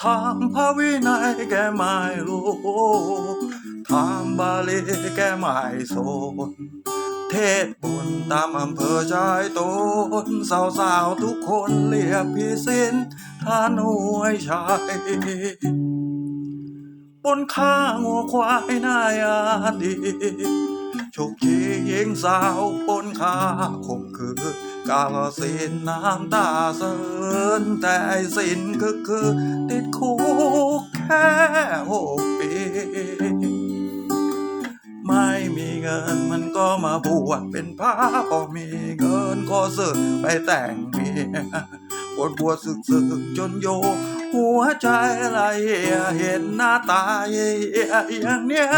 ถามพระวินัยแกไม่รู้ถามบาลีแกไม่สนเทศบนตามอำเภอชายตนสาวสาวทุกคนเรียกพี่สินท่านหวยชายปนข้างหัวควายนายอาดี ชุกชีหญิงสาวปนขาข่มขืนกาลสินน้ำตาเสินแต่ไอสินก็คือติดคุกแค่หกปี ไม่มีเงินมันก็มาบวชเป็นพระพอมีเงินก็สึกไปแต่งเมียบวชบวชสึกสึกจนโย หัวใจละเหียเห็นหน้าตาเหียอย่างเนี้ย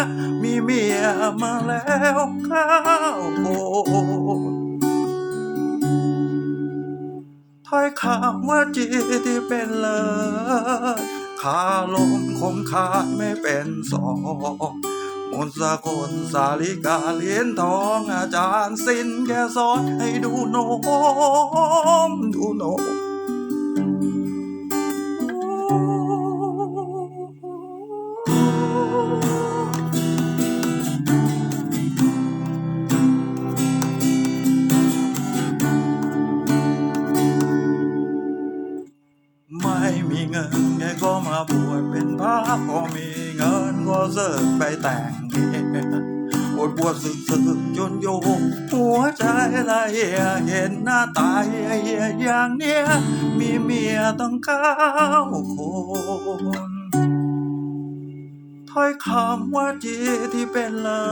มีเมียมาแล้วข้าวโพดถ้อยคำว่าจีที่เป็นเลิศขาลมคมขาดไม่เป็นสองมนสากลสาลิกาเหรียญทองอาจารย์สิ้นแกสอนให้ดูโนมดูโนม เงินแกก็มาบวชเป็นพระพอมีเงินก็เสิร์ฟไปแต่งเมียบวชบวชสึกสึกจนโยงหัวใจละเอียเห็นหน้าตาเหียเหียอย่างเนี้ยมีเมียต้องเก้าคนถ้อยคำว่าจีที่เป็นเลิ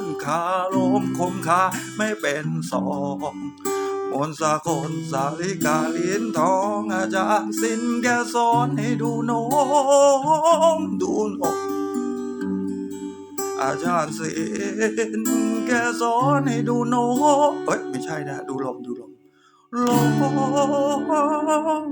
ศขาลมคมคาไม่เป็นสอง มนสากลสาลิกาลิ้นทองอาจารย์สินแกสอนให้ดูโนมดูนมอาจารย์สินแกสอนให้ดูโนมเอ้ยไม่ใช่นะ ดูลมดูลมลมลม